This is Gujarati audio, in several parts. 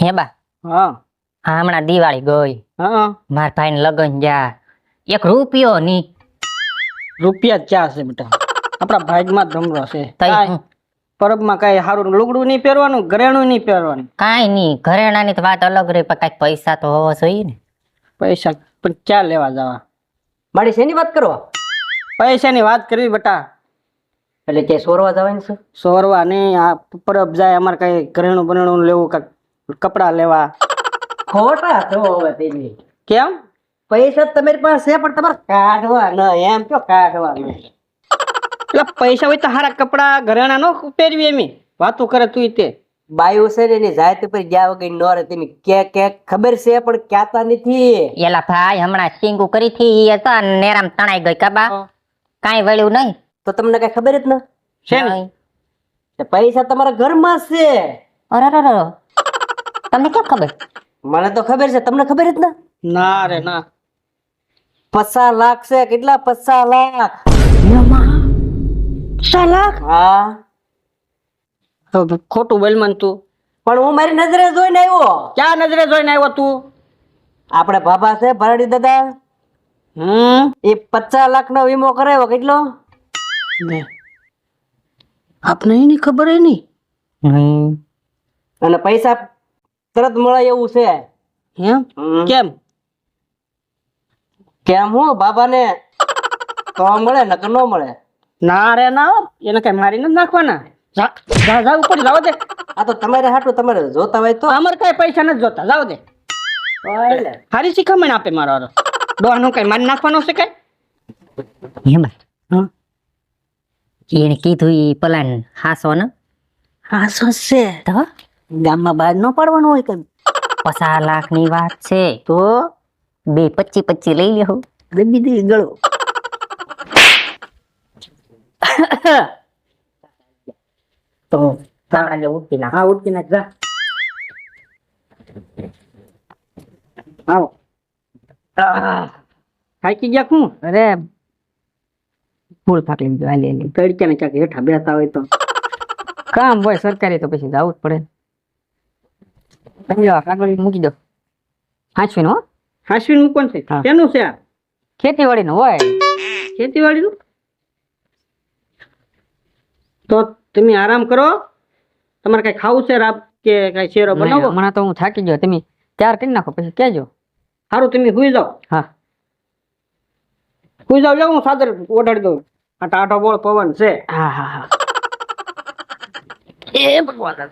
હે બા? હા. હમણાં દિવાળી ગઈ. હા. મારા ભાઈ ને લગન જા. એક રૂપિયો ની. રૂપિયા ચા ક્યાં છે બેટા? આપણા ભાગમાં જ ધમરો છે. પરબમાં કઈ સારું લુગડું નહીં પહેરવાનું ઘરેણું નહીં પહેરવાનું? કાઈ નહીં ઘરેણાની તો વાત અલગ રહી પણ કાંઈક પૈસા તો હોવા જોઈએ ને. પૈસા પણ ક્યાં લેવા જવા? મારી શેની વાત કરો? પૈસાની વાત કરવી બેટા. એટલે કે સોરવા જવાની છે સોરવા નહીં આ પરબ જાય અમારે કઈ ઘરેણું બરેણું લેવું કાંઈક કપડાં લેવા. ખોટા છો હવે તેની. કેમ? પૈસા તમારી પાસે પણ તમારે કાઢવા ન એમ તો કાઢવા એટલે પૈસા હોય તો હારા કપડા ઘરેણા નો પહેરવી એમ. વાતો કરે તું તે. બાયુ છે ને એની જાત ઉપર ગયા વગર ન રહે. તેની કે કે ખબર છે પણ ક્યાતા નથી. એલા ભાઈ હમણાં સિંગુ કરી થી એ હતા નેરામ તણાઈ ગઈ કબા કાઈ વળ્યું નહીં. તો તમને કઈ ખબર જ ન? છે નહીં. પૈસા તમારા ઘરમાં છે. અરે અરે અરે. તમને કેમ ખબર? મને તો ખબર છે. તમને ખબર જ ના? ના રે ના. પચાસ લાખ છે. કેટલા? પચાસ લાખ. લાખ? હા. ખોટું બોલ મન તું. પણ હું મારી નજરે જોઈને આવ્યો. ક્યાં નજરે જોઈને આવ્યો તું? આપણે બાબા છે ભરડી દાદા. હમ? એ પચાસ લાખ નો વીમો કરાવ્યો કેટલો? આપને એની ખબર હે નહીં હમ. અને પૈસા તરત મળે એવું છે. એમ કેમ? કેમ હું બાબાને? તો મળે નકર ન મળે. ના રે ના એને કઈ મારી નથી નાખવાના. જા જા જા ઉપર જાવ દે. આ તો તમારે હાટું તમારે જોતા હોય તો. અમારે કઈ પૈસા નથી જોતા જાવ દે. હારી શીખામણ આપે મારો હારો? ડોહાનું કઈ મારી નાખવાનો છે કઈ? હે? હમ. એને કીધું એ પલાન હાસો ને હાસો છે. તો? ગામમાં બહાર ન પાડવાનું હોય કઈ પચાસ લાખની વાત છે તો બે પચી પચી લઈ લેહો દબી દે ગળો. તો તારા જે ઉઠી ના હા ઉઠી ના જા. આવો. થાકી ગયા હું અરે ફૂલ થાક લીધું હાલે લે તડકે ને ક્યાંક હેઠા બેઠા હોય તો. કામ હોય સરકારી તો પછી જવું જ પડે પહેલો કાગળ મૂકી દો હાંચવી હો. હાસવીન મૂકવાનું છે? હા. છે આ? હોય. ખેતીવાડીનું? તો તમે આરામ કરો. તમારે કઈ ખાવું છે રાબ કે કઈ શેરો બનાવો? હમણાં તો હું થાકી ગયો. તમે તૈયાર કરી નાખો પછી કહેજો. સારું તમે સુઈ જાઓ. હા. સુઈ જાઓ જાઓ હું સાદર ઓઢાડી દઉં. આ ટાઢો બોળ પવન છે. હા હા હા. એ ભગવાન.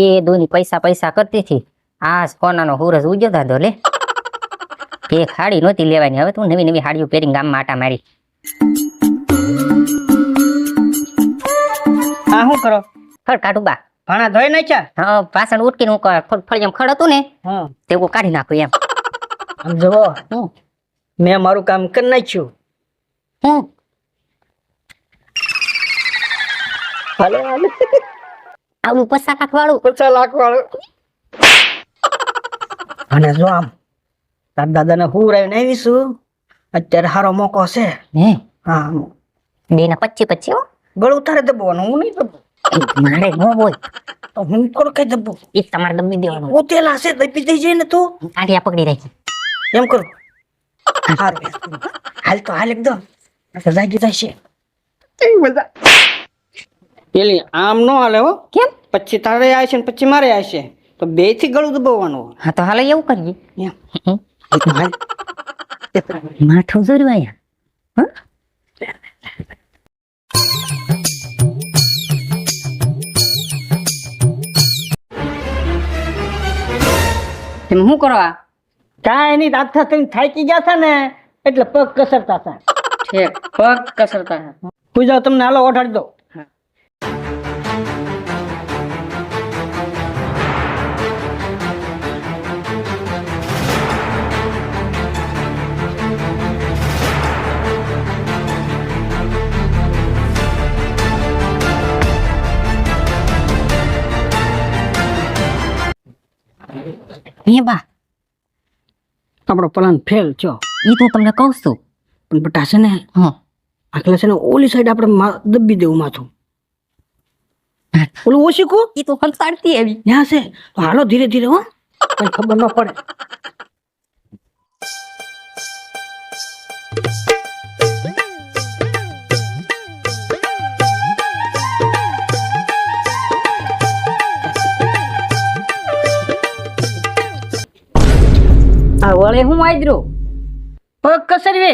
તે દોની પૈસા પૈસા કરતી હતી. આ સોનાનો હુરસ ઉજ્યો તા લે. એક હાડી નહોતી લેવાની. હવે તું નવી નવી હાડીઓ પહેરીને ગામમાં આટા મારી. આ શું કરો? ખડ કાઢું બા ભાણા ધોઈ નાખ્યા? હા પાછળ ઉટકીને હું ક- ફળ જેમ ખડ હતું ને તે કાઢી નાખું એમ. આમ જુઓ મેં મારું કામ કરી નાખ્યું. હું હાલો હાલે. આવડું પૈસા લાખ વાળું પચાસ લાખ વાળું અને જો આમ તાર દાદાને હું રાવીને આવીશું અત્યારે સારો મોકો છે. હે? હા. બે ને પચી પચી હો. ગળું તારે દબાવવાનું હું નહીં દબું. મારે ન હોય. તો હું કોણ કઈ દબું? એ તમારે દબી દેવાનું. ઉતેલા છે દબી દઈ જાય ને તું કાઢિયા પકડી રાખી. એમ કરું? હાલ તો હાલ એકદમ. જાગી જશે જાય છે. પેલી આમ નો હાલે હો. કેમ? પછી તારે આવશે ને પછી મારે આવશે તો બેથી ગળું દબાવવાનું. હા તો હાલો એવું કરીએ. માઠું જોયું અહીંયા? તમે શું કરવા? કાંઈ નહીં રાતના તમે થાકી ગયા છે ને એટલે પગ કસરતા હતા પગ કસરતા પૂજા તમને હાલો ઓઢાડી દો. એ બા? આપણો પ્લાન ફેલ થયો. એ તો તમને કહું છું. પણ બટા છે ને હા. આખલા છે ને ઓલી સાઈડ આપણે દબી દેવું માથું. ઓલું ઓશીકો એ તો હલતાડતી આવી. ત્યાં છે. તો હાલો ધીરે ધીરે હો. ખબર ન પડે. વળે હું આદરો પગ કસરવે.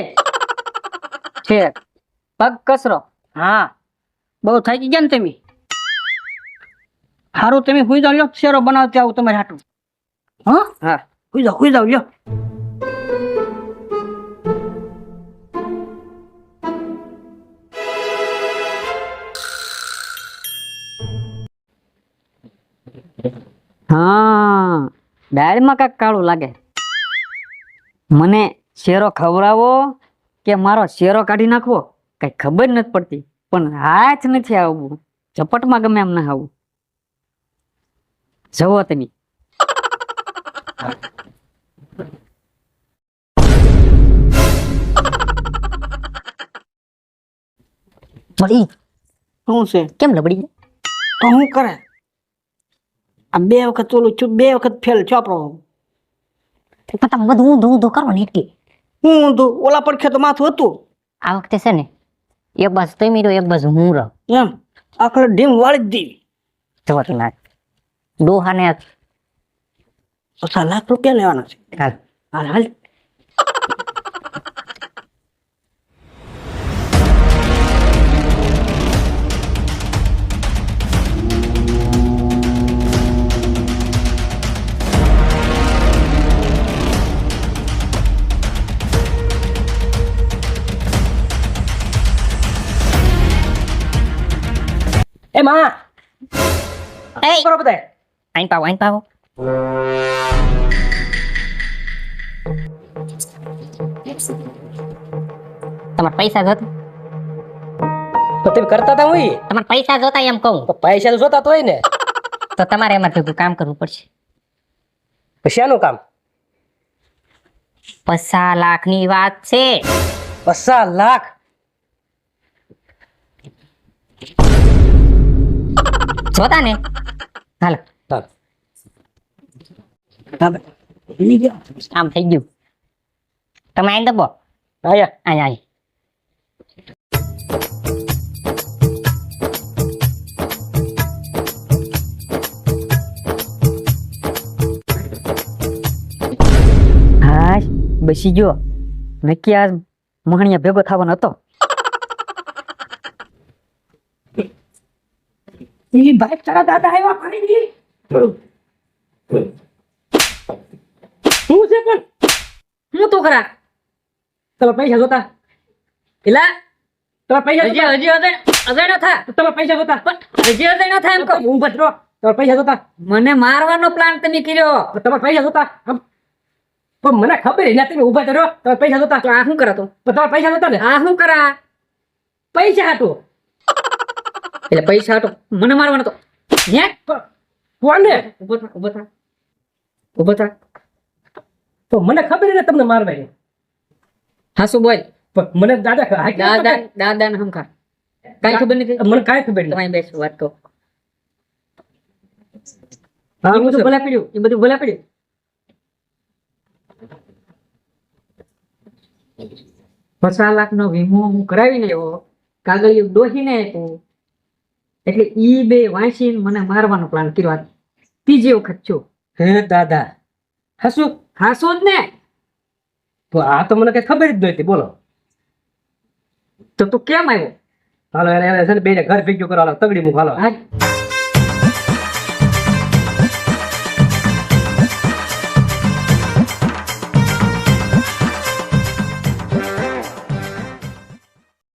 છે. પગ કસરો. હા. બહુ થાકી ગયા ને તમે? હારું તમે હુઈ જાવ લ્યો. શેરો બનાવતી આવું તમારે હાટું. હા? હા. હુઈ જાવ હુઈ જાવ લ્યો. હા. દાળમાં કાંઈક કાળું લાગે. મને શેરો ખવડાવો કે મારો શેરો કાઢી નાખવો? કઈ ખબર નથી પડતી. પણ હાથ નથી આવવું. ઝપટમાં ગમે એમ ના આવું. જવો તમે. વળી શું છે? કેમ લબડી? તો શું કરે? આ બે વખત ઓલું છું બે વખત ફેલ છો આપણો. પણ તમે બધું ઊંધું ઊંધું કરો ને એટલી હું ઊંધું? ઓલા પડખે તો માથું હતું? આ વખતે છે ને એક બાજુ તમે રહ્યો એક બાજુ હું રહ. એમ? આખરે ડીમ વાળી જ દેવી જવા તો ના ડોહાને પચાસ લાખ રૂપિયા લેવાના છે? હાલ હાલ. એ માં એ કરો બધા આઈન પાવો આઈન પાવો તમારા પૈસા જોતા તો તમે કરતા હતા હું તમારા પૈસા જોતા એમ કહું તો પૈસા તો જોતા તો હોય ને તો તમારે એમાં ભેગું કામ કરવું પડશે પૈસાનું કામ પચાસ લાખની વાત છે પચાસ લાખ જોતા ને હાલો ચાલ. હવે એની ગયા કામ થઈ ગયું તમે આઈ દબો આયા આઈ આઈ હા બેસી ગયો નક્કી આ મહણિયા ભેગો થવાનો હતો એ ભાઈ તારા દાદા આવ્યા પાણી શું છે પણ? હું તો ખરા. તમે પૈસા જોતા. પેલા? તમે પૈસા હજી હજી અજય અજય થા. તમે પૈસા જોતા. હજી અજય ન થાય એમ કહું. હું બચરો તમે પૈસા જોતા. મને મારવાનો પ્લાન તમે કર્યો. તમે પૈસા જોતા. પણ મને ખબર એના તમે ઊભા કર્યો તમે પૈસા જોતા. તો આ શું કરો તો? પણ તમે પૈસા જોતા ને? આ શું કરા? પૈસા હતું એટલે પૈસા હતો. મને મારવાનો હતો. હે? કોને? ઊભો થા ઊભો થા. ઊભો થા. તો મને ખબર ને તમને મારવાની હા શું બોલ? મને દાદા ખ- હાચી વાત દાદા દાદા ને હમખા કઈ ખબર નથી? મને કાંઈ ખબર નહીં તમારી બેસ વાત કહો હા એ હું બધું શું ભલા પડ્યું એ બધું ભલા પડ્યું પચાસ લાખ નો વીમો હું કરાવીને આવ્યો. કાગળિયું ડોહીને આપ્યું. એટલે ઈ બે વાંચીને મને મારવાનો પ્લાન કર્યો ત્રીજી વખત છો હે દાદા? હસું? હાસો જ ને. તો આ તો મને કઈ ખબર જ નહોતી બોલો. તો તું કેમ આવ્યો? હાલો એને છે ને બેને ઘર ભેગ્યો કરો હાલો તગડી મૂક હાલો. આ